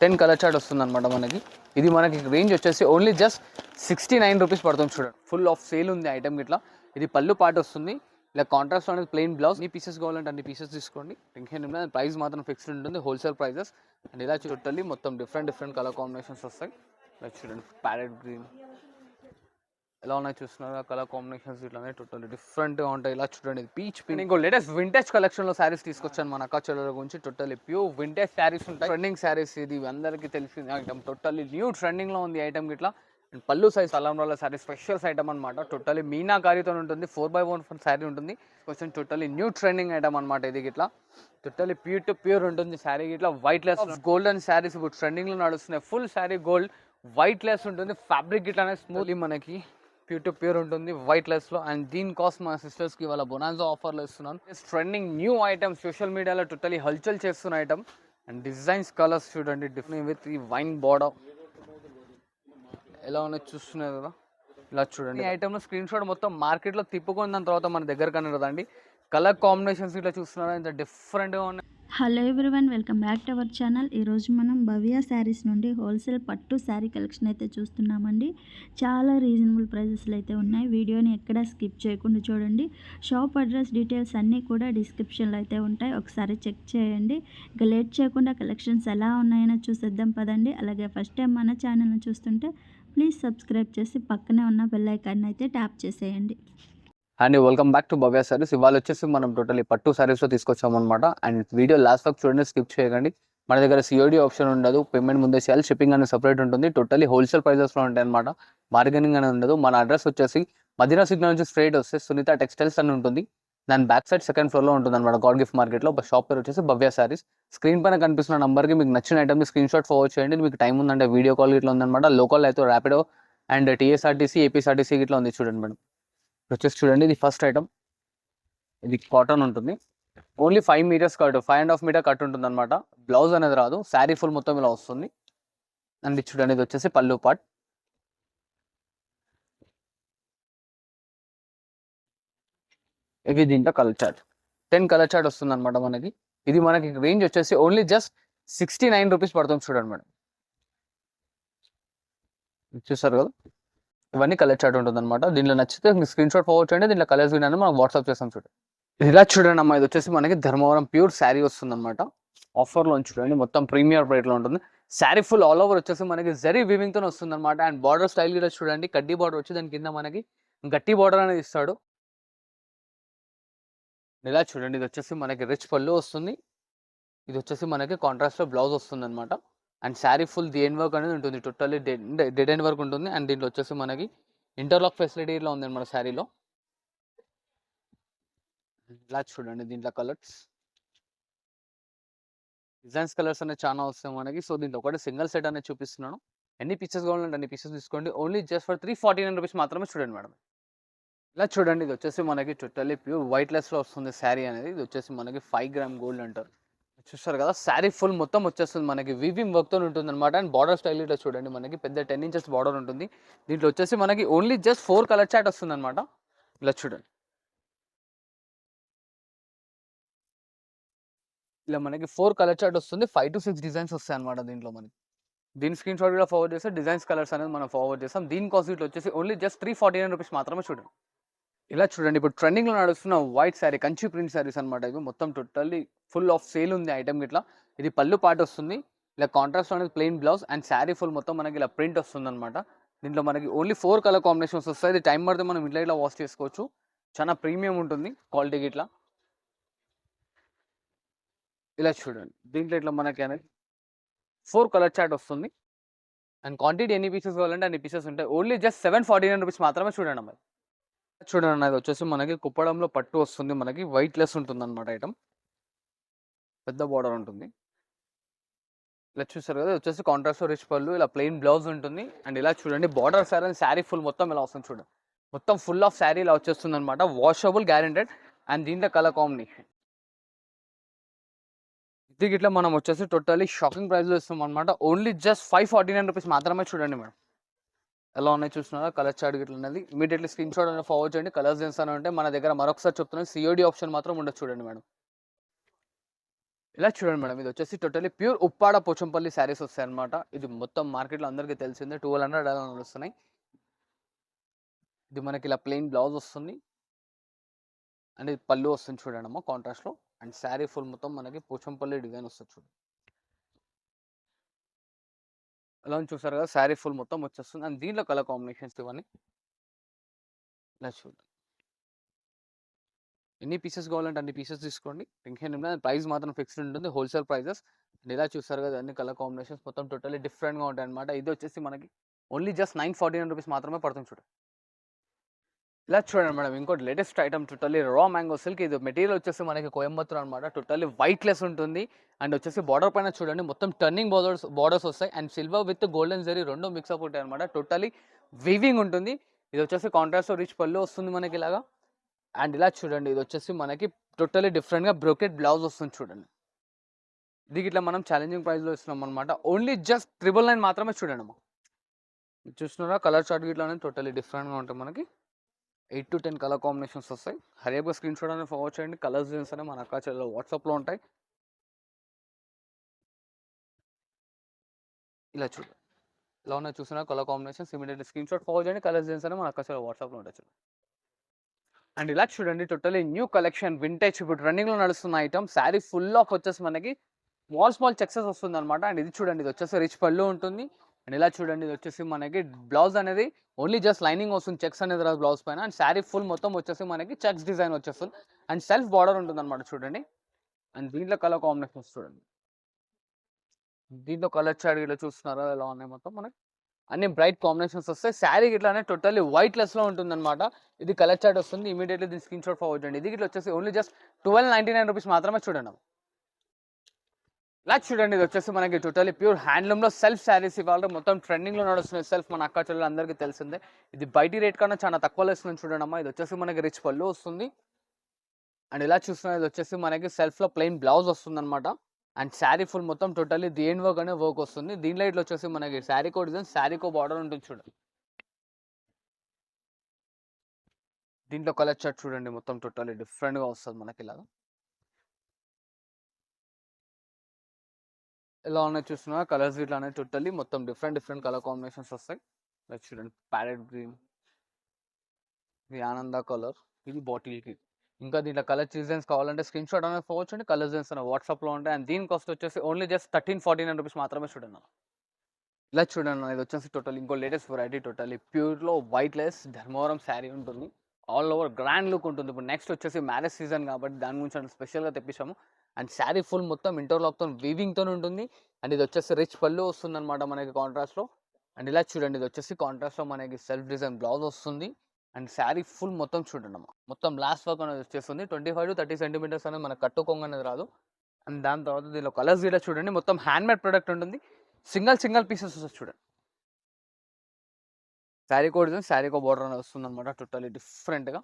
Ten colour chart వస్తుంది అనమాట మనకి. ఇది మనకి రేంజ్ వచ్చేసి only just sixty nine rupees పడుతుంది చూడండి. ఫుల్ ఆఫ్ సేల్ ఉంది ఐటమ్ ఇట్లా ఇది పళ్ళు పాటు వస్తుంది. ఇలా కాంట్రాస్ట్ అనేది ప్లెయిన్ బ్లౌజ్ ఈ పీసెస్ కావాలంటే అన్ని పీసెస్ తీసుకోండి. టెన్షన్ ప్రైస్ మాత్రం ఫిక్స్డ్ ఉంటుంది. హోల్సేల్ ప్రైజెస్ అండ్ ఇలా చుట్టాలి మొత్తం డిఫరెంట్ డిఫరెంట్ కలర్ కాంబినేషన్స్ వస్తాయి. ఇలా చూడండి. ప్యారెట్ గ్రీన్ ఎలా ఉన్నాయి చూస్తున్నారు? కలర్ కాంబినేషన్స్ ఇట్లానే టోటల్ డిఫరెంట్గా ఉంటాయి. ఇలా చూడండి పీచ్ పిన్ ఇంకో లేటెస్ట్ వింటేజ్ కలెక్షన్లో శారీస్ తీసుకొచ్చాను మన అక్క చెల్లెల గురించి. టోటల్లీ ప్యూర్ వింటేజ్ శారీస్ ఉంటాయి. ట్రెండింగ్ శారీస్ ఇది అందరికీ తెలిసింది. ఐటమ్ టోటల్లీ న్యూ ట్రెండింగ్లో ఉంది ఐటమ్ ఇట్లా అండ్ పళ్ళు సైజ్ తలంబ్రాల శారీ స్పెషల్స్ ఐటమ్ అనమాట టోటల్లీ మీనాకారితో ఉంటుంది ఫోర్ బై వన్ శారీ ఉంటుంది. కొంచెం టోటల్లీ న్యూ ట్రెండింగ్ ఐటమ్ అనమాట ఇది ఇట్లా టోటల్లీ ప్యూర్ టు ప్యూర్ ఉంటుంది శారీ ఇట్లా వైట్ లెస్ గోల్డెన్ శారీస్ ఇప్పుడు ట్రెండింగ్లో నడుస్తున్నాయి. Full sari gold white less ఉంటుంది. ఫ్యాబ్రిక్ ఇట్లానే స్మూత్లీ మనకి. ప్యూర్ టు ప్యూర్ ఉంటుంది వైట్ లెస్లో. అండ్ దీని కాస్ట్ మా సిస్టర్స్కి ఇవాళ బొనాజో ఆఫర్లు ఇస్తున్నాను. ట్రెండింగ్ న్యూ ఐటమ్ సోషల్ మీడియాలో టోటలీ హల్చల్ చేస్తున్న ఐటమ్ అండ్ డిజైన్స్ కలర్స్ చూడండి డిఫరెంట్ విత్ ఈ వైన్ బోర్డర్ ఎలా ఉన్నది చూస్తున్నారు కదా? ఇలా చూడండి. ఈ ఐటమ్లో స్క్రీన్ షాట్ మొత్తం మార్కెట్లో తిప్పుకున్న దాని తర్వాత మన దగ్గర కనరదండి కలర్ కాంబినేషన్స్ ఇట్లా చూస్తున్నారా? ఇంత డిఫరెంట్గా ఉన్నాయి. Hello everyone welcome back to our channel. ఈరోజు మనం భవ్య శారీస్ నుండి హోల్సేల్ పట్టు శారీ కలెక్షన్ అయితే చూస్తున్నామండి. చాలా రీజనబుల్ ప్రైజెస్లో అయితే ఉన్నాయి. వీడియోని ఎక్కడ స్కిప్ చేయకుండా చూడండి. షాప్ అడ్రస్ డీటెయిల్స్ అన్నీ కూడా డిస్క్రిప్షన్లో అయితే ఉంటాయి. ఒకసారి చెక్ చేయండి. ఇక లేట్ చేయకుండా కలెక్షన్స్ ఎలా ఉన్నాయో చూసేద్దాం పదండి. అలాగే ఫస్ట్ టైం మన ఛానల్ని చూస్తుంటే ప్లీజ్ సబ్స్క్రైబ్ చేసి పక్కనే ఉన్న బెల్ ఐకాన్ని అయితే ట్యాప్ చేసేయండి. And welcome back to Bhavya Saris ఇవాళ వచ్చేసి మనం టోటలీ పట్టు సారీస్లో తీసుకొచ్చాం అనమాట అండ్ వీడియో లాస్ట్ వరకు చూడండి స్కిప్ చేయకండి. మన దగ్గర సిఓడి ఆప్షన్ ఉండదు. పేమెంట్ ముందే చేయాలి. షిప్పింగ్ అనేది సపరేట్ ఉంటుంది. టోటలీ హోల్సేల్ ప్రైజెస్లో ఉంటాయి అనమాట బార్గెనింగ్ అనేది ఉండదు. మన అడ్రస్ వచ్చేసి మదీనా సిగ్నల్ నుంచి స్ట్రైట్ వస్తే సునీత టెక్స్టైల్స్ అని ఉంటుంది. దాని బ్యాక్ సైడ్ సెకండ్ ఫ్లోర్లో ఉంటుంది అనమాట గాడ్ గిఫ్ట్ మార్కెట్లో ఒక షాప్ పేరు వచ్చేసి భవ్య సారీస్ స్క్రీన్ పైన కనిపిస్తున్న నెంబర్కి మీకు నచ్చిన ఐటమ్ స్క్రీన్ షాట్ ఫార్వర్డ్ చేయండి. మీకు టైం ఉందంటే వీడియో కాల్ ఇట్లా ఉందన్నమాట. లోకల్ అయితే ర్యాపిడో అండ్ టీఎస్ఆర్టీసీ ఏపీఎస్ఆర్టీసీ ఇట్లా ఉంది చూడండి మేడం. వచ్చేసి చూడండి ఇది ఫస్ట్ ఐటమ్ ఇది కాటన్ ఉంటుంది. Only five metres cut five and half metre cut ఉంటుంది అనమాట బ్లౌజ్ అనేది రాదు. శారీ ఫుల్ మొత్తం ఇలా వస్తుంది. అండ్ ఇది చూడండి ఇది వచ్చేసి పళ్ళు పాట్ ఇది దీంట్లో colour chart ten colour chart వస్తుంది అనమాట మనకి. ఇది మనకి రేంజ్ వచ్చేసి only just sixty nine rupees పడుతుంది చూడండి మేడం. చూసారు కదా? ఇవన్నీ కలర్ చార్ట్ ఉంటుంది అనమాట దీనిలో నచ్చితే స్క్రీన్ షాట్ ఫార్వర్డ్ చేయండి దీంట్లో కలర్స్ వినండి మనం వాట్సాప్ చేస్తాం చూడండి ఇలా చూడండి అమ్మా ఇది వచ్చేసి మనకి ధర్మవరం ప్యూర్ శారీ వస్తుంది అనమాట ఆఫర్లో చూడండి మొత్తం ప్రీమియర్ రేట్లో ఉంటుంది. శారీ ఫుల్ ఆల్ ఓవర్ వచ్చేసి మనకి జరీ వివింగ్తో వస్తుంది అనమాట అండ్ బార్డర్ స్టైల్ కూడా చూడండి కడ్డీ బార్డర్ వచ్చి దాని కింద మనకి గట్టి బార్డర్ అనేది ఇస్తాడు. ఇలా చూడండి ఇది వచ్చేసి మనకి రిచ్ పళ్ళు వస్తుంది. ఇది వచ్చేసి మనకి కాంట్రాస్ట్లో బ్లౌజ్ వస్తుంది అనమాట and sari full the end work అనేది ఉంటుంది. టోటల్లీ డెడ్ ఎండ్ వర్క్ ఉంటుంది. అండ్ దీంట్లో వచ్చేసి మనకి ఇంటర్లాక్ ఫెసిలిటీ ఇట్లా ఉంది మన శారీలో. ఇలా చూడండి దీంట్లో కలర్స్. డిజైన్స్ కలర్స్ అనేవి చాలా వస్తాయి మనకి. సో దీంట్లో ఒకటి సింగిల్ సెట్ అనేది చూపిస్తున్నాను. ఎన్ని పీసెస్ కావాలంటే అన్ని పీసెస్ తీసుకోండి. Only just for three forty nine rupees మాత్రమే చూడండి మేడం. ఇలా చూడండి ఇది వచ్చేసి మనకి టోటల్లీ ప్యూర్ వైట్ లెస్లో వస్తుంది శారీ అనేది. ఇది వచ్చేసి మనకి ఫైవ్ గ్రామ్ గోల్డ్ అంటారు. చూస్తారు కదా? శారీ ఫుల్ మొత్తం వచ్చేస్తుంది మనకి. వివింగ్ వర్క్తో ఉంటుంది అనమాట అండ్ బార్డర్ స్టైల్ ఇట్లా చూడండి మనకి. పెద్ద టెన్ ఇంచెస్ బార్డర్ ఉంటుంది. దీంట్లో వచ్చేసి మనకి only just four colour chart వస్తుంది అనమాట ఇలా చూడండి. ఇలా మనకి ఫోర్ కలర్ చాట్ వస్తుంది. ఫైవ్ టు సిక్స్ డిజైన్స్ వస్తాయి అనమాట దీంట్లో మనకి. దీని స్క్రీన్ షాట్ కూడా ఫార్వర్డ్ చేస్తే డిజైన్స్ కలర్స్ అనేది మనం ఫార్వర్డ్ చేస్తాం. దీని కాస్ట్ ఇట్లా వచ్చేసి only just three forty nine rupees మాత్రమే చూడండి. ఇలా చూడండి. ఇప్పుడు ట్రెండింగ్లో నడుస్తున్న వైట్ శారీ కంచి ప్రింట్ శారీస్ అనమాట ఇవి. మొత్తం టోటల్లీ ఫుల్ ఆఫ్ సేల్ ఉంది ఐటమ్ ఇట్లా ఇది పళ్ళు పాట వస్తుంది. ఇలా కాంట్రాస్ట్ అనేది plain blouse and sari full మొత్తం మనకి ఇలా ప్రింట్ వస్తుంది అనమాట దీంట్లో మనకి ఓన్లీ ఫోర్ కలర్ కాంబినేషన్స్ వస్తాయి. ఇది టైం పడితే మనం ఇట్లా ఇట్లా వాష్ చేసుకోవచ్చు. చాలా ప్రీమియం ఉంటుంది క్వాలిటీకి ఇట్లా ఇలా చూడండి. దీంట్లో ఇట్లా మనకి అనేది ఫోర్ కలర్ చార్ట్ వస్తుంది. అండ్ క్వాంటిటీ ఎన్ని పీసెస్ కావాలంటే అన్ని పీసెస్ ఉంటాయి. Only just seven forty nine rupees మాత్రమే చూడండి అమ్మాయి. చూడండి అది వచ్చేసి మనకి కుప్పడంలో పట్టు వస్తుంది. మనకి వైట్ లెస్ ఉంటుంది అనమాట ఐటమ్. పెద్ద బార్డర్ ఉంటుంది. ఇలా చూస్తారు కదా వచ్చేసి కాంట్రాస్ట్ రిచ్ పళ్ళు ఇలా ప్లెయిన్ బ్లౌజ్ ఉంటుంది. అండ్ ఇలా చూడండి బార్డర్ సారీ శారీ ఫుల్ మొత్తం ఇలా వస్తుంది చూడండి మొత్తం ఫుల్ ఆఫ్ శారీ ఇలా వచ్చేస్తుంది అనమాట వాషబుల్ గ్యారెంటెడ్ అండ్ దీంట్లో కలర్ కాంబినేషన్ ఇది ఇట్లా మనం వచ్చేసి టోటలీ షాకింగ్ ప్రైస్లో ఇస్తాం అనమాట only just five forty nine rupees మాత్రమే చూడండి మేడం. ఎలా ఉన్నాయి చూస్తున్నారా? కలర్ చార్ట్ గిట్ల ఉన్నది. ఇమీడియట్లీ స్క్రీన్ షాట్ అనేది ఫార్వర్డ్ చేయండి. కలర్స్ చేస్తాను అంటే మన దగ్గర మరొకసారి చెప్తున్నాను. సిఓడి ఆప్షన్ మాత్రం ఉండదు చూడండి మేడం. ఇలా చూడండి మేడం. ఇది వచ్చేసి టోటలీ ప్యూర్ ఉప్పాడ పోచంపల్లి శారీస్ వస్తాయి అనమాట ఇది మొత్తం మార్కెట్లో అందరికీ తెలిసిందే. ట్వెల్వ్ హండ్రెడ్ అలా నడుస్తున్నాయి. ఇది మనకి ఇలా ప్లెయిన్ బ్లౌజ్ వస్తుంది. అండ్ ఇది పళ్ళు వస్తుంది చూడండి అమ్మ కాంట్రాస్ట్లో అండ్ శారీ ఫుల్ మొత్తం మనకి పోచంపల్లి డిజైన్ వస్తుంది చూడండి. అలా చూసారు కదా! శారీ ఫుల్ మొత్తం వచ్చేస్తుంది. అండ్ దీంట్లో కలర్ కాంబినేషన్స్ ఇవన్నీ? ఇలా చూడండి ఎన్ని పీసెస్ కావాలంటే అన్ని పీసెస్ తీసుకోండి. టెన్షన్ ఏం ప్రైస్ మాత్రం ఫిక్స్డ్ ఉంటుంది. Wholesale prices. అండ్ ఇలా చూస్తారు కదా! అన్ని కలర్ కాంబినేషన్స్ మొత్తం టోటల్లీ డిఫరెంట్గా ఉంటాయి అనమాట ఇది వచ్చేసి మనకి only just nine forty nine rupees మాత్రమే పడుతుంది చూడండి ఇలా చూడండి మేడం ఇంకోటి latest item totally raw mango silk ఇది మెటీరియల్ వచ్చేసి మనకి కోయంబత్తూర్ అనమాట టోటల్లీ వైట్ లెస్ ఉంటుంది. అండ్ వచ్చేసి బార్డర్ పైన చూడండి మొత్తం టర్నింగ్ బార్డర్స్ బార్డర్స్ వస్తాయి. And silver with golden zari రెండు మిక్స్ అప్ ఉంటాయి అనమాట టోటల్లీ వీవింగ్ ఉంటుంది. ఇది వచ్చేసి కాంట్రాస్ట్ రిచ్ పళ్ళు వస్తుంది మనకి ఇలాగా. అండ్ ఇలా చూడండి ఇది వచ్చేసి మనకి టోటలీ డిఫరెంట్గా బ్రోకెట్ బ్లౌజ్ వస్తుంది చూడండి. దీనికి ఇట్లా మనం ఛాలెంజింగ్ ప్రైస్లో ఇస్తున్నాం అనమాట ఓన్లీ జస్ట్ ట్రిపుల్ నైన్ మాత్రమే చూడండి అమ్మా చూస్తున్నారా కలర్ చార్ట్ గిట్లా టోటలీ డిఫరెంట్గా ఉంటుంది మనకి. Eight to ten colour combinations వస్తాయి. హరియాగా స్క్రీన్ షాట్ అనేది ఫార్వర్డ్ చేయండి. కలర్స్ జీన్స్ అనేవి మన అక్క వాట్సాప్లో ఉంటాయి. ఇలా చూడండి ఇలా ఉన్నాయి చూసిన colour combinations immediate screenshot forward చేయండి. కలర్స్ జీన్స్ అనేవి మన అక్క వాట్సాప్లో ఉంటాయి చూడండి అండ్ ఇలా చూడండి టోటలీ న్యూ కలెక్షన్ వింటేజ్ ఇప్పుడు రన్నింగ్లో నడుస్తున్న ఐటమ్ శారీ ఫుల్ ఆఫ్ వచ్చేసి మనకి స్మాల్ స్మాల్ చెక్సెస్ వస్తుంది అనమాట అండ్ ఇది చూడండి ఇది వచ్చేసి రిచ్ పళ్ళు ఉంటుంది. అండ్ ఇలా చూడండి ఇది వచ్చేసి మనకి బ్లౌజ్ అనేది ఓన్లీ జస్ట్ లైనింగ్ వస్తుంది చెక్స్ అనేది రాదు బ్లౌజ్ పైన. అండ్ శారీ ఫుల్ మొత్తం వచ్చేసి మనకి చెక్స్ డిజైన్ వచ్చేస్తుంది. అండ్ సెల్ఫ్ బార్డర్ ఉంటుంది అనమాట చూడండి. అండ్ దీంట్లో కలర్ కాంబినేషన్స్ చూడండి. దీంట్లో కలర్ చార్ట్ ఇట్లా చూస్తున్నారా? ఎలా ఉన్నాయి మొత్తం మనకి? అన్ని బ్రైట్ కాంబినేషన్స్ వస్తాయి. శారీ ఇట్లానే టోటల్లీ వైట్ లెస్లో ఉంటుందన్నమాట. ఉంటుంది అనమాట ఇది కలర్ చార్ట్ వస్తుంది. ఇమీడియట్లీ దీని స్క్రీన్ షాట్ ఫార్వర్డ్ చేయండి. ఇది ఇట్లా వచ్చేసి only just twelve ninety nine rupees మాత్రమే చూడండి. ఇలా చూడండి ఇది వచ్చేసి మనకి టోటలీ ప్యూర్ హ్యాండ్లూమ్లో సెల్ఫ్ శారీస్ ఇవాళ మొత్తం ట్రెండింగ్లో నడుస్తున్నాయి సెల్ఫ్ మన అక్క చెల్లెలు అందరికీ తెలిసిందే. ఇది బయటి రేట్ కన్నా చాలా తక్కువలో ఇస్తుంది చూడండి అమ్మా ఇది వచ్చేసి మనకి రిచ్ పళ్ళు వస్తుంది. అండ్ ఇలా చూస్తున్నా ఇది వచ్చేసి మనకి సెల్ఫ్లో ప్లెయిన్ బ్లౌజ్ వస్తుంది అనమాట అండ్ శారీ ఫుల్ మొత్తం టోటల్లీ దేని వర్క్ అనే వర్క్ వస్తుంది. దీనిలో ఇట్లా వచ్చేసి మనకి శారీకో డిజైన్ శారీకో బార్డర్ ఉంటుంది చూడండి. దీంట్లో కలర్ చార్ట్ చూడండి మొత్తం టోటల్లీ డిఫరెంట్గా వస్తుంది మనకి ఇలాగా. ఎలా ఉన్నాయి చూస్తున్నా కలర్స్ ఇట్లా అనేది టోటల్లీ మొత్తం డిఫరెంట్ డిఫరెంట్ కలర్ కాంబినేషన్స్ వస్తాయి. లైక్ చూడండి ప్యారెట్ గ్రీన్ ఇది ఆనంద కలర్ ఇది బాటిల్కి ఇంకా దీంట్లో కలర్ డిజైన్స్ కావాలంటే స్క్రీన్ షాట్ అనేది పోవచ్చు అండి కలర్ డిజైన్స్ అనేవి వాట్సాప్లో ఉంటాయి. అండ్ దీని కాస్ట్ వచ్చేసి only just thirteen forty nine rupees మాత్రమే చూడండి ఇలా చూడండి ఇది వచ్చేసి టోటల్ ఇంకో లేటెస్ట్ వెరైటీ టోటల్లీ ప్యూర్లో వైట్ లెస్ ధర్మవరం శారీ ఉంటుంది. ఆల్ ఓవర్ గ్రాండ్ లుక్ ఉంటుంది. ఇప్పుడు నెక్స్ట్ వచ్చేసి మ్యారేజ్ సీజన్ కాబట్టి దాని గురించి స్పెషల్గా తెప్పించాము. అండ్ శారీ ఫుల్ మొత్తం ఇంటర్లాక్తో వీవింగ్తో ఉంటుంది. అండ్ ఇది వచ్చేసి రిచ్ పళ్ళు వస్తుంది అనమాట మనకి కాంట్రాస్ట్లో. అండ్ ఇలా చూడండి ఇది వచ్చేసి కాంట్రాస్ట్లో మనకి సెల్ఫ్ డిజైన్ బ్లౌజ్ వస్తుంది. అండ్ శారీ ఫుల్ మొత్తం చూడండి అమ్మ మొత్తం లాస్ట్ వర్క్ అనేది వచ్చేస్తుంది. Twenty five to thirty centimetres అనేది మనకు కట్టుకోంగ అనేది రాదు. అండ్ దాని తర్వాత దీనిలో కలర్స్ కూడా చూడండి మొత్తం హ్యాండ్ మేడ్ ప్రొడక్ట్ ఉంటుంది. సింగల్ సింగల్ పీసెస్ వస్తుంది చూడండి. Sari code sari co border అనేది వస్తుంది అనమాట టోటలీ డిఫరెంట్గా.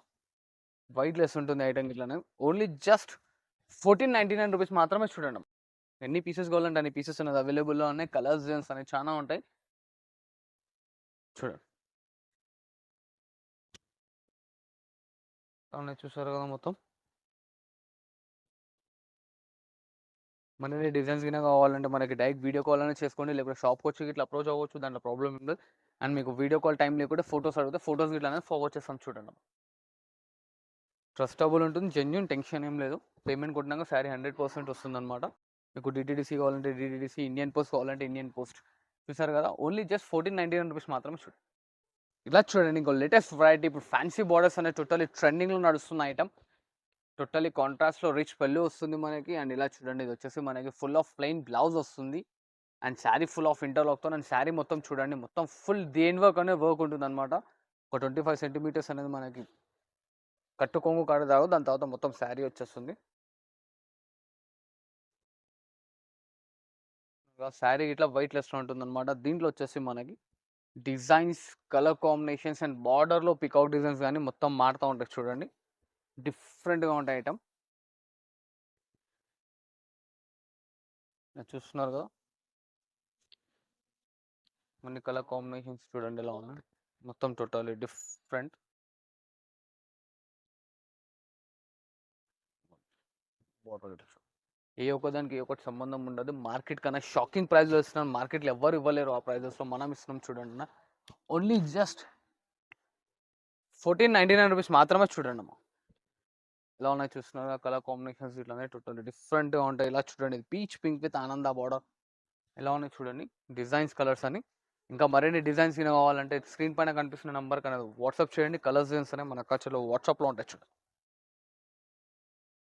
వైట్ లెస్ ఉంటుంది ఐటమ్ ఇట్లానే only just fourteen ninety nine rupees మాత్రమే చూడండి. ఎన్ని పీసెస్ కావాలంటే అన్ని పీసెస్ అనేది అవైలబుల్లో ఉన్నాయి. కలర్స్ డిజైన్స్ అనేవి చాలా ఉంటాయి. చూడండి. అవునా చూసారు కదా మొత్తం. మనకి డిజైన్స్ కింద కావాలంటే మనకి డైరెక్ట్ వీడియో కాల్ అనేది చేసుకోండి. లేకపోతే షాప్కి వచ్చి ఇట్లా అప్రోచ్ అవ్వచ్చు. దాంట్లో ప్రాబ్లం ఉండదు అండ్ మీకు వీడియో కాల్ టైం లేకుంటే ఫొటోస్ అడిగితే ఫొటోస్ ఇట్లా అనేది ఫార్వర్డ్ చేస్తాం చూడండి. ట్రస్టబుల్ ఉంటుంది జెన్యున్ టెన్షన్ ఏం లేదు. పేమెంట్ కొట్టినాక శారీ హండ్రెడ్ పర్సెంట్ వస్తుంది అనమాట మీకు డిటీడీసీ కావాలంటే డిటీడీసీ ఇండియన్ పోస్ట్ కావాలంటే ఇండియన్ పోస్ట్. చూసారు కదా only just fourteen ninety nine rupees మాత్రమే చూడండి ఇలా చూడండి ఇంకో లేటెస్ట్ వెరైటీ ఇప్పుడు ఫ్యాన్సీ బార్డర్స్ అనే టోటలీ ట్రెండింగ్లో నడుస్తున్న ఐటమ్ టోటలీ కాంట్రాస్ట్లో రిచ్ పళ్ళు వస్తుంది మనకి అండ్ ఇలా చూడండి ఇది వచ్చేసి మనకి ఫుల్ ఆఫ్ ప్లెయిన్ బ్లౌజ్ వస్తుంది. అండ్ శారీ ఫుల్ ఆఫ్ ఇంటర్లాక్తో అండ్ శారీ మొత్తం చూడండి మొత్తం ఫుల్ దేని వర్క్ అనేది వర్క్ ఉంటుంది అనమాట ఒక ట్వంటీ ఫైవ్ సెంటీమీటర్స్ అనేది మనకి కట్టు కొంగు కాడ దాగు దాని తర్వాత మొత్తం శారీ వచ్చేస్తుంది. శారీ ఇట్లా వైట్ లెస్లో ఉంటుంది అనమాట దీంట్లో వచ్చేసి మనకి డిజైన్స్ కలర్ కాంబినేషన్స్ అండ్ బార్డర్లో పికౌట్ డిజైన్స్ కానీ మొత్తం మారుతూ ఉంటాయి చూడండి. డిఫరెంట్గా ఉంటాయి ఐటమ్. చూస్తున్నారు కదా? మన కలర్ కాంబినేషన్స్ చూడండి ఎలా ఉన్నాయి. మొత్తం టోటలీ డిఫరెంట్. ఏ ఒక్కదానికి ఏ ఒక్కటి సంబంధం ఉండదు. మార్కెట్ కన్నా షాకింగ్ ప్రైస్లో ఇస్తున్నాం మార్కెట్లో ఎవ్వరు ఇవ్వలేరు ఆ ప్రైజెస్లో. మనం ఇస్తున్నాం చూడండి అన్న. Only just fourteen ninety nine rupees మాత్రమే చూడండి అమ్మా. ఎలా ఉన్నాయి చూస్తున్నారా? కలర్ కాంబినేషన్స్ ఇట్లానే టోటల్ డిఫరెంట్గా ఉంటాయి. ఇలా చూడండి. పీచ్ పింక్ విత్ ఆనంద బార్డర్. ఎలా ఉన్నాయి చూడండి. డిజైన్స్ కలర్స్ అని ఇంకా మరిన్ని డిజైన్స్ కావాలంటే స్క్రీన్ పైన కనిపిస్తున్న నెంబర్ కన్నా వాట్సాప్ చేయండి. కలర్స్ డిజైన్స్ అనే మన ఖర్చులో వాట్సాప్లో ఉంటాయి చూడండి.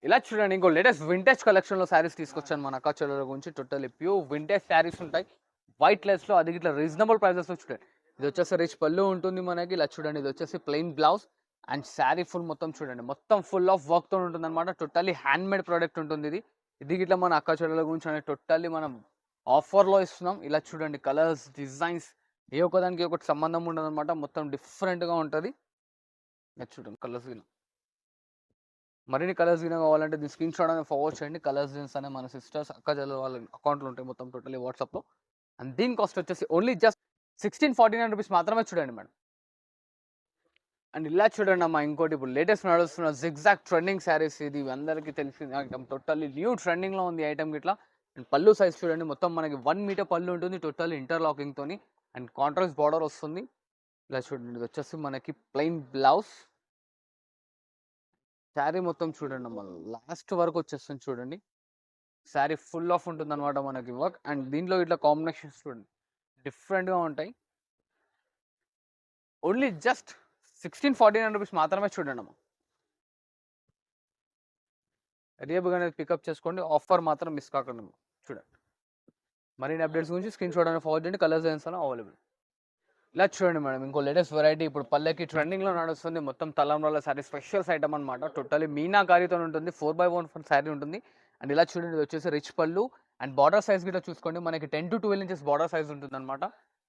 ఇలా చూడండి ఇంకో లేటెస్ట్ వింటేజ్ కలెక్షన్లో శారీస్ తీసుకొచ్చాను మన అక్కాచెల్లెల గురించి టోటల్లీ ప్యూర్ వింటేజ్ శారీస్ ఉంటాయి. వైట్ లెస్లో అది ఇట్లా రీజనబుల్ ప్రైజెస్లో చూడండి. ఇది వచ్చేసి రిచ్ పళ్ళు ఉంటుంది మనకి ఇలా చూడండి ఇది వచ్చేసి plain blouse and sari full మొత్తం చూడండి. మొత్తం ఫుల్ ఆఫ్ వర్క్తో ఉంటుంది అనమాట టోటల్లీ హ్యాండ్ మేడ్ ప్రోడక్ట్ ఉంటుంది ఇది. ఇది ఇట్లా మన అక్క చెల్లెల గురించి అనేది టోటల్లీ మనం ఆఫర్లో ఇస్తున్నాం. ఇలా చూడండి కలర్స్ డిజైన్స్ ఏ ఒక్కదానికి ఒకటి సంబంధం ఉండదు అనమాట మొత్తం డిఫరెంట్గా ఉంటుంది. ఇలా చూడండి కలర్స్ ఇలా. మరిన్ని కలర్స్ గిన కావాలంటే దీని స్క్రీన్ షాట్ అనేది ఫార్వర్డ్ చేయండి. కలర్స్ జీన్స్ అనే మన సిస్టర్స్ అక్క చెల్లెల వాళ్ళ అకౌంట్లో ఉంటాయి మొత్తం టోటలీ వాట్సాప్లో అండ్ దీని కాస్ట్ వచ్చేసి only just sixteen forty nine rupees మాత్రమే చూడండి మేడం అండ్ ఇలా చూడండి అమ్మా ఇంకోటి ఇప్పుడు లేటెస్ట్ నడుస్తున్న జిగ్జాక్ ట్రెండింగ్ శారీస్ ఇది అందరికీ తెలిసింది. ఐటమ్ టోటల్లీ న్యూ ట్రెండింగ్లో ఉంది ఐటమ్ ఇట్లా అండ్ పళ్ళు సైజ్ చూడండి మొత్తం మనకి వన్ మీటర్ పళ్ళు ఉంటుంది టోటల్ ఇంటర్లాకింగ్తోని అండ్ కాంట్రాక్ట్ బార్డర్ వస్తుంది. ఇలా చూడండి ఇది వచ్చేసి మనకి ప్లెయిన్ బ్లౌజ్ శారీ మొత్తం చూడండి అమ్మ. లాస్ట్ వరకు వచ్చేస్తుంది చూడండి. శారీ ఫుల్ ఆఫ్ ఉంటుంది అనమాట మనకి వర్క్. అండ్ దీంట్లో ఇట్లా కాంబినేషన్స్ చూడండి. డిఫరెంట్గా ఉంటాయి. Only just sixteen forty nine rupees మాత్రమే చూడండి అమ్మ. రేపు పికప్ చేసుకోండి. ఆఫర్ మాత్రం మిస్ కాకండి అమ్మ. చూడండి. మరిన్ని అప్డేట్స్ గురించి స్క్రీన్ షాట్ అనేది ఫార్వర్డ్ చేయండి. Colours designs available. ఇలా చూడండి మేడం ఇంకో లేటెస్ట్ వెరైటీ ఇప్పుడు పల్లెకి ట్రెండింగ్లో నడుస్తుంది. మొత్తం తలంబ్రాల శారీ స్పెషల్స్ ఐటమ్ అనమాట టోటలీ మీనాకారితో ఉంటుంది ఫోర్ బై వన్ శారీ ఉంటుంది. అండ్ ఇలా చూడండి ఇది వచ్చేసి రిచ్ పళ్ళు. అండ్ బార్డర్ సైజ్ కూడా చూసుకోండి మనకి ten to twelve inches border size ఉంటుంది అనమాట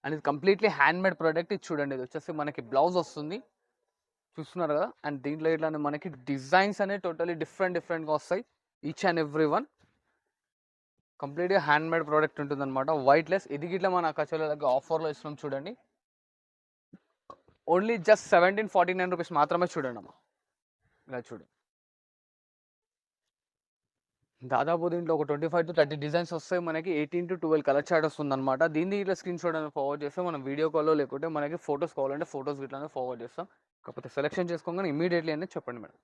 అండ్ ఇది కంప్లీట్లీ హ్యాండ్ మేడ్ ప్రోడక్ట్ ఇది చూడండి ఇది వచ్చేసి మనకి బ్లౌజ్ వస్తుంది. చూస్తున్నారు కదా? అండ్ దీంట్లో ఇట్లా మనకి డిజైన్స్ అనేవి టోటలీ డిఫరెంట్ డిఫరెంట్గా వస్తాయి. ఈచ్ అండ్ ఎవ్రీ వన్ కంప్లీట్గా హ్యాండ్ మేడ్ ప్రోడక్ట్ ఉంటుంది అనమాట వైట్ లెస్ ఇది గిట్లా మన కచోలకి ఆఫర్లో ఇస్తున్నాం చూడండి. Only just seventeen forty nine rupees మాత్రమే చూడండి అమ్మా. ఇలా చూడండి దాదాపు దీంట్లో ఒక twenty five to thirty designs వస్తాయి మనకి. Eighteen to twelve colour chart వస్తుంది అనమాట దీన్ని ఇట్లా స్క్రీన్ షాట్ అనేది ఫార్వర్డ్ చేస్తే మనం వీడియో కాల్లో లేకుంటే మనకి ఫొటోస్ కావాలంటే ఫొటోస్ ఇట్లానే ఫార్వర్డ్ చేస్తాం. కాకపోతే సెలెక్షన్ చేసుకోగానే ఇమీడియట్లీ అనేది చెప్పండి మేడం.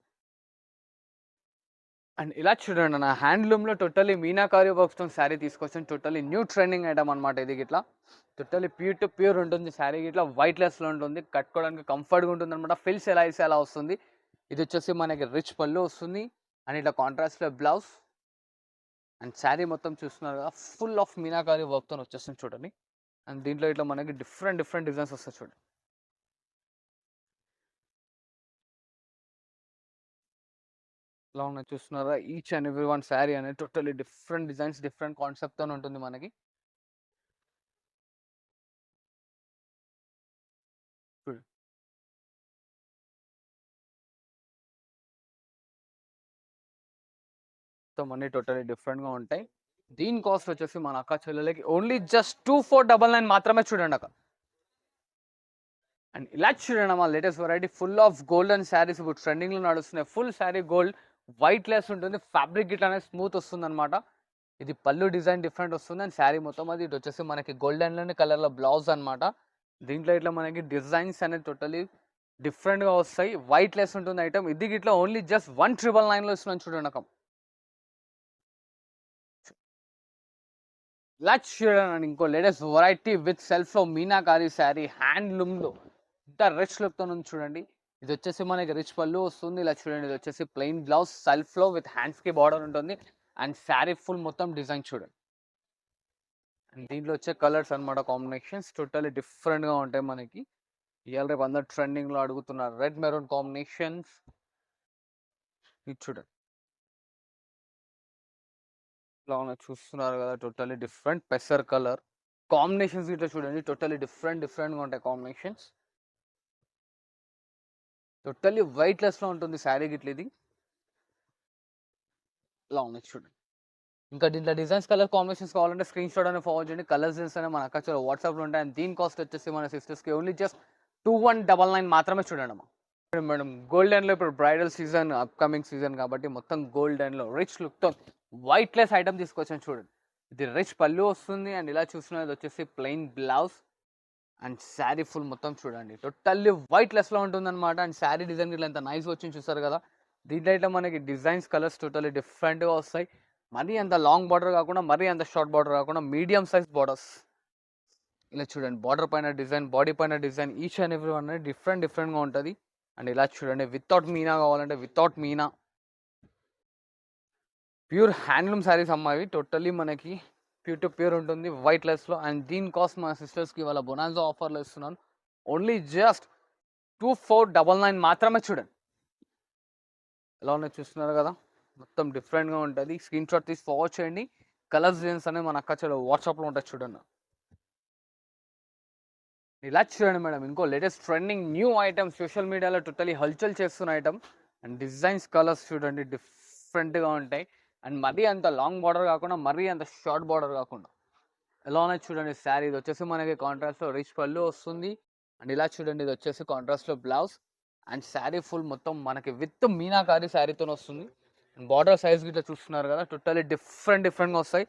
అండ్ ఇలా చూడండి నా హ్యాండ్లూమ్లో టోటలీ మీనాకారి వర్క్స్తో శారీ తీసుకొచ్చాను. టోటలీ న్యూ ట్రెండింగ్ ఐటమ్ అనమాట ఇది గిట్లా. టోటలీ ప్యూర్ టు ప్యూర్ ఉంటుంది శారీ గిట్లా. వైట్ లెస్లో ఉంటుంది కట్టుకోవడానికి కంఫర్ట్గా ఉంటుంది అనమాట ఫిల్స్ ఎలా వేసి అలా వస్తుంది. ఇది వచ్చేసి మనకి రిచ్ పళ్ళు వస్తుంది. అండ్ ఇట్లా కాంట్రాస్ట్లో బ్లౌజ్ అండ్ శారీ మొత్తం చూస్తున్నారు కదా ఫుల్ ఆఫ్ మీనాకారి వర్క్తో వచ్చేస్తుంది చూడండి. అండ్ దీంట్లో ఇట్లా మనకి డిఫరెంట్ డిఫరెంట్ డిజైన్స్ వస్తాయి చూడండి. ఇలా ఉన్నాయి చూస్తున్నారా? Each and every one sari అనేది టోటలీ డిఫరెంట్ డిజైన్స్ డిఫరెంట్ కాన్సెప్ట్తో ఉంటుంది మనకి. మొత్తం అన్ని టోటలీ డిఫరెంట్గా ఉంటాయి. దీని కాస్ట్ వచ్చేసి మన అక్క చెల్లెలకి only just two four double nine మాత్రమే చూడండి అక్క. అండ్ ఇలా చూడండి మా latest variety full of golden saris ఇప్పుడు ట్రెండింగ్లో నడుస్తున్నాయి. Full sari gold white less ఉంటుంది ఫ్యాబ్రిక్ ఇట్లానే అనేది స్మూత్ వస్తుంది అనమాట ఇది పళ్ళు డిజైన్ డిఫరెంట్ వస్తుంది అండ్ శారీ మొత్తం అది ఇటు వచ్చేసి మనకి గోల్డెన్లోని కలర్లో బ్లౌజ్ అనమాట దీంట్లో ఇట్లా మనకి డిజైన్స్ అనేది టోటలీ డిఫరెంట్గా వస్తాయి. వైట్ లెస్ ఉంటుంది ఐటమ్ ఇది ఇట్లా ఓన్లీ జస్ట్ వన్ ట్రిపుల్ నైన్లో ఇస్తున్నాను చూడండి లచ్ ఇలా చూడండి ఇంకో లేటెస్ట్ వెరైటీ విత్ సెల్ఫ్లో మీనాకారి శారీ హ్యాండ్లూమ్లో ఇంత రిచ్ లుక్తో ఉంది చూడండి. ఇది వచ్చేసి మనకి రిచ్ పళ్ళు వస్తుంది. ఇలా చూడండి ఇది వచ్చేసి ప్లెయిన్ బ్లౌజ్ సెల్ఫ్లో విత్ హ్యాండ్స్కి బార్డర్ ఉంటుంది. అండ్ శారీ ఫుల్ మొత్తం డిజైన్ చూడండి. అండ్ దీంట్లో వచ్చే కలర్స్ అనమాట కాంబినేషన్స్ టోటల్లీ డిఫరెంట్గా ఉంటాయి మనకి. ఇవాళ రేపు అందరు ట్రెండింగ్లో అడుగుతున్నారు రెడ్ మెరూన్ కాంబినేషన్స్ ఇది చూడండి. ఇలా చూస్తున్నారు కదా టోటల్లీ డిఫరెంట్ పెసర్ కలర్ కాంబినేషన్స్ ఇట్లా చూడండి టోటల్లీ డిఫరెంట్ డిఫరెంట్గా ఉంటాయి కాంబినేషన్స్ టోటల్లీ వైట్ లెస్లో ఉంటుంది శారీ గిట్ల ఇది. లాంగ్ నెక్ చూడండి. ఇంకా దీంట్లో డిజైన్స్ కలర్ కాంబినేషన్స్ కావాలంటే స్క్రీన్ షాట్ అనేది ఫాలో చేయండి. కలర్స్ డిజైన్స్ అనే మన అక్కడ వాట్సాప్లో ఉంటాయి. అండ్ దీని కాస్ట్ వచ్చేసి మన సిస్టర్స్కి only just two one double nine మాత్రమే చూడండి అమ్మా మేడం గోల్డెన్లో ఇప్పుడు బ్రైడల్ సీజన్ అప్కమింగ్ సీజన్ కాబట్టి మొత్తం గోల్డెన్లో రిచ్ లుక్తో వైట్ లెస్ ఐటమ్ తీసుకొచ్చాను చూడండి. ఇది రిచ్ పళ్ళు వస్తుంది. అండ్ ఇలా చూస్తున్నది వచ్చేసి plain blouse. And sari full మొత్తం చూడండి. టోటల్లీ వైట్ లెస్లో ఉంటుందన్నమాట. అండ్ శారీ డిజైన్ ఇట్లా ఎంత నైస్ వచ్చింది చూస్తారు కదా. దీంట్లో అయితే మనకి డిజైన్స్ కలర్స్ టోటల్లీ డిఫరెంట్గా వస్తాయి. మరీ అంత లాంగ్ బార్డర్ కాకుండా మరీ అంత షార్ట్ బార్డర్ కాకుండా మీడియం సైజ్ బార్డర్స్ ఇలా చూడండి. బార్డర్ పైన డిజైన్ బాడీ పైన design each and every one అనేది డిఫరెంట్ డిఫరెంట్గా ఉంటుంది. అండ్ ఇలా చూడండి. వితౌట్ మీనా కావాలంటే వితౌట్ మీనా. ప్యూర్ హ్యాండ్లూమ్ శారీస్ అమ్మాయి. టోటల్లీ మనకి ప్యూర్ టు ప్యూర్ ఉంటుంది వైట్ లెస్లో అండ్ దీని కాస్ట్ మా సిస్టర్స్కి ఇవాళ బొనాన్జో ఆఫర్లు ఇస్తున్నాను. Only just two four double nine మాత్రమే చూడండి. ఎలా ఉన్నాయి చూస్తున్నారు కదా? మొత్తం డిఫరెంట్గా ఉంటుంది. స్క్రీన్ షాట్ తీసి ఫార్వర్డ్ చేయండి. కలర్స్ డిజైన్స్ అనేవి మన అక్క చెడు వాట్సాప్లో ఉంటాయి చూడండి. ఇలా చూడండి మేడం. ఇంకో latest trending new item social మీడియాలో టోటలీ హల్చల్ చేస్తున్న ఐటమ్ అండ్ డిజైన్స్ కలర్స్ చూడండి డిఫరెంట్గా ఉంటాయి. అండ్ మరీ అంత లాంగ్ బార్డర్ కాకుండా మరీ అంత షార్ట్ బార్డర్ కాకుండా. ఎలా ఉన్నాయి చూడండి శారీ ఇది వచ్చేసి మనకి కాంట్రాస్ట్లో రిచ్ పళ్ళు వస్తుంది. అండ్ ఇలా చూడండి ఇది వచ్చేసి కాంట్రాస్ట్లో బ్లౌజ్ అండ్ శారీ ఫుల్ మొత్తం మనకి విత్ మీనాకారి శారీతో వస్తుంది. అండ్ బార్డర్ సైజ్ గిట్లా చూస్తున్నారు కదా టోటలీ డిఫరెంట్ డిఫరెంట్గా వస్తాయి.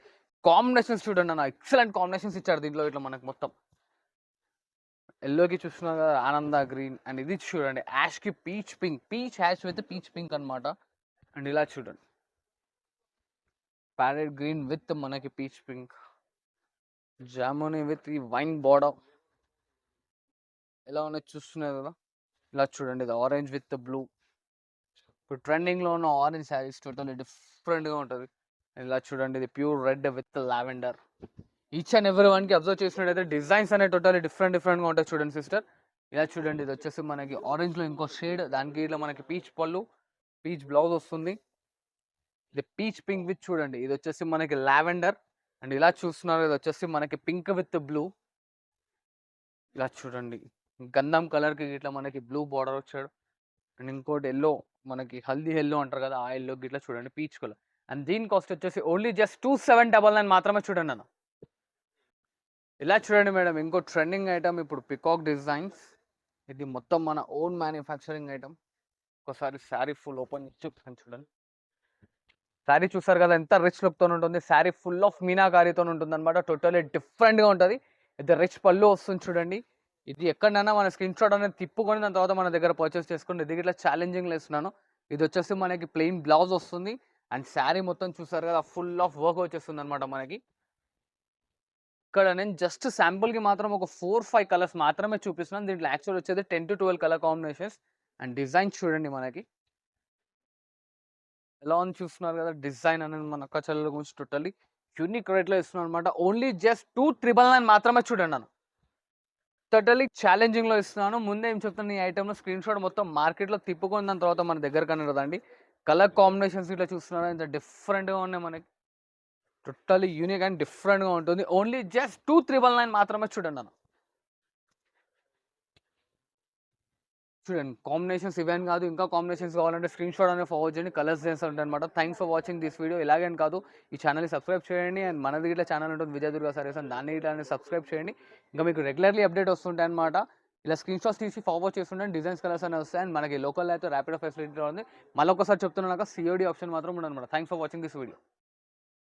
కాంబినేషన్స్ చూడండి అన్న ఎక్సలెంట్ కాంబినేషన్స్ ఇచ్చారు దీంట్లో ఇట్లా మనకు మొత్తం. ఎల్లోకి చూస్తున్నారు కదా ఆనంద గ్రీన్ అండ్ ఇది చూడండి Yaskhi peach pink peach ash with peach pink అన్నమాట. అండ్ ఇలా చూడండి. ప్యారెట్ గ్రీన్ విత్ మనకి పీచ్ పింక్. జాముని విత్ ఈ వైన్ బార్డర్. ఎలా ఉన్నాయి చూస్తున్నారు కదా? ఇలా చూడండి ఇది ఆరెంజ్ విత్ బ్లూ. ఇప్పుడు ట్రెండింగ్లో ఉన్న ఆరెంజ్ శారీస్ టోటల్లీ డిఫరెంట్గా ఉంటుంది. ఇలా చూడండి ఇది pure red with lavender. Each and every వన్కి అబ్జర్వ్ చేసినట్టయితే డిజైన్స్ అనేవి టోటల్లీ డిఫరెంట్ డిఫరెంట్గా ఉంటాయి చూడండి సిస్టర్. ఇలా చూడండి ఇది వచ్చేసి మనకి ఆరెంజ్లో ఇంకో షేడ్ దానికి ఇట్లా మనకి పీచ్ పళ్ళు పీచ్ బ్లౌజ్ వస్తుంది. ఇది పీచ్ పింక్ విత్ చూడండి. ఇది వచ్చేసి మనకి లావెండర్. అండ్ ఇలా చూస్తున్నారు. ఇది వచ్చేసి మనకి పింక్ విత్ బ్లూ. ఇలా చూడండి. గంధం కలర్కి ఇట్లా మనకి బ్లూ బార్డర్ వచ్చాడు. అండ్ ఇంకోటి ఎల్లో మనకి హల్దీ ఎల్లో అంటారు కదా ఆ ఎల్లో గిట్లా చూడండి పీచ్ కలర్. అండ్ దీని కాస్ట్ వచ్చేసి only just two seven double nine మాత్రమే చూడండి అన్న. ఇలా చూడండి మేడం. ఇంకో ట్రెండింగ్ ఐటమ్ ఇప్పుడు పికాక్ డిజైన్స్. ఇది మొత్తం మన ఓన్ మ్యానుఫ్యాక్చరింగ్ ఐటమ్. ఒకసారి శారీ ఫుల్ ఓపెన్ చూపిస్తాను చూడండి. శారీ చూసారు కదా ఎంత రిచ్ లుక్తో ఉంటుంది. శారీ ఫుల్ ఆఫ్ మీనాకారితో ఉంటుంది అనమాట టోటలీ డిఫరెంట్గా ఉంటుంది. ఇది రిచ్ పళ్ళు వస్తుంది చూడండి. ఇది ఎక్కడైనా మన స్క్రీన్ షాట్ అనేది తిప్పుకొని దాని తర్వాత మన దగ్గర పర్చేస్ చేసుకోండి ఇది ఇట్లా ఛాలెంజింగ్ లేస్తున్నాను ఇది వచ్చేసి మనకి ప్లెయిన్ బ్లౌజ్ వస్తుంది. అండ్ శారీ మొత్తం చూసారు కదా ఫుల్ ఆఫ్ వర్క్ వచ్చేస్తుంది అనమాట మనకి. ఇక్కడ నేను జస్ట్ శాంపుల్కి మాత్రం ఒక ఫోర్ ఫైవ్ కలర్స్ మాత్రమే చూపిస్తున్నాను. దీంట్లో యాక్చువల్ వచ్చేది ten to twelve colour combinations and design చూడండి మనకి. ఎలా ఉంది చూస్తున్నారు కదా డిజైన్ అనేది మన అక్క చెల్లెల గురించి టోటల్లీ యూనిక్ రేట్లో ఇస్తున్నాను అనమాట only just two triple nine మాత్రమే చూడండి నన్ను టోటల్లీ ఛాలెంజింగ్లో ఇస్తున్నాను. ముందే ఏం చెప్తాను ఈ ఐటెంలో స్క్రీన్ షాట్ మొత్తం మార్కెట్లో తిప్పుకొని దాని తర్వాత మన దగ్గర కనరదండి కలర్ కాంబినేషన్స్ ఇట్లా చూస్తున్నారా ఇంత డిఫరెంట్గా ఉన్నాయి మనకి. టోటల్లీ యూనిక్ అండ్ డిఫరెంట్గా ఉంటుంది. Only just two triple nine మాత్రమే చూడండి అన్న. చూడండి కాంబినేషన్స్ ఇవేం కాదు ఇంకా కాంబినేషన్స్ కావాలంటే స్క్రీన్ షాట్ అనేది ఫార్వర్డ్ చేయండి కలర్స్ చేస్తూ ఉంటాయి అనమాట thanks for watching this video ఇలాగేం కాదు ఈ ఛానల్ని సబ్స్క్రైబ్ చేయండి. అండ్ మనది ఇట్లా ఛానల్ ఉంటుంది విజయదుర్గ సర్వీస్ అని దాన్ని ఇట్లా సబ్స్క్రైబ్ చేయండి. ఇంకా మీకు రెగ్యులర్లీ అప్డేట్ వస్తుంటాయి అనమాట ఇలా స్క్రీన్ షాట్స్ తీసి ఫార్వర్డ్ చేస్తుంటే డిజైన్స్ కలర్స్ అనేవి వస్తాయి. అండ్ మనకి లోకల్ అయితే ర్యాపిడో ఫెసిలిటీ ఉంది. మళ్ళీ ఒకసారి చెప్తున్నాక సిఓడి ఆప్షన్ మాత్రం ఉండదు అనమాట thanks for watching this video